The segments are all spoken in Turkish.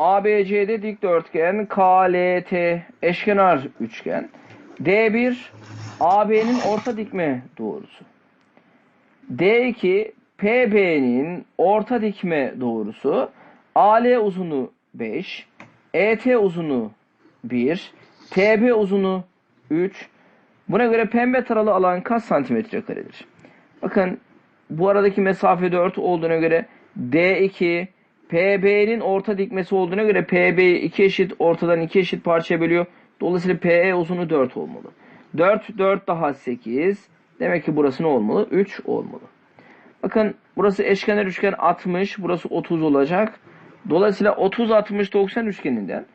ABCD dikdörtgen KLT eşkenar üçgen. D1 AB'nin orta dikme doğrusu. D2 PB'nin orta dikme doğrusu. AL uzunluğu 5, ET uzunluğu 1, TB uzunluğu 3. Buna göre pembe taralı alan kaç santimetre karedir? Bakın bu aradaki mesafe 4 olduğuna göre D2 PB'nin orta dikmesi olduğuna göre PB'yi iki eşit ortadan iki eşit parçaya bölüyor. Dolayısıyla PE uzunluğu 4 olmalı. 4 4 daha 8. Demek ki burası ne olmalı? 3 olmalı. Bakın burası eşkenar üçgen 60, burası 30 olacak. Dolayısıyla 30 60 90 üçgeninden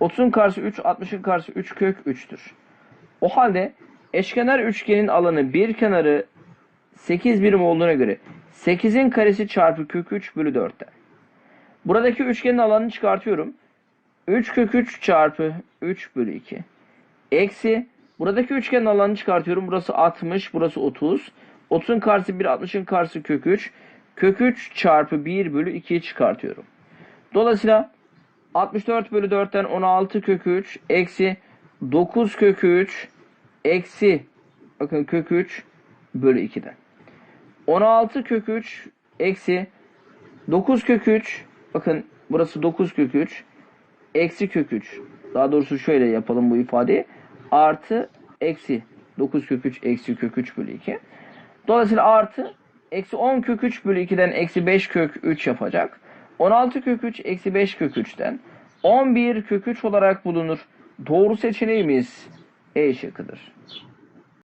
30'un karşısı 3, 60'ın karşısı 3 kök 3'tür. O halde eşkenar üçgenin alanı bir kenarı 8 birim olduğuna göre 8'in karesi çarpı kök 3 bölü 4'ten. Buradaki üçgenin alanını çıkartıyorum. 3 kök 3 çarpı 3 bölü 2. Eksi buradaki üçgenin alanını çıkartıyorum. Burası 60, burası 30. 30'un karşısı 1, 60'ın karşısı kök 3. Kök 3 çarpı 1 bölü 2'yi çıkartıyorum. Dolayısıyla 64 bölü 4'ten 16 kök 3 eksi 9 kök 3 eksi bakın kök 3 bölü 2'den. 16 kök 3 eksi 9 kök 3 bakın burası 9 kök 3 eksi kök 3 daha doğrusu şöyle yapalım bu ifadeyi. Artı eksi 9 kök 3 eksi kök 3 bölü 2 dolayısıyla artı eksi 10 kök 3 bölü 2'den eksi 5 kök 3 yapacak. 16 kök 3 eksi 5 kök 3'ten 11 kök 3 olarak bulunur. Doğru seçeneğimiz E şıkkıdır.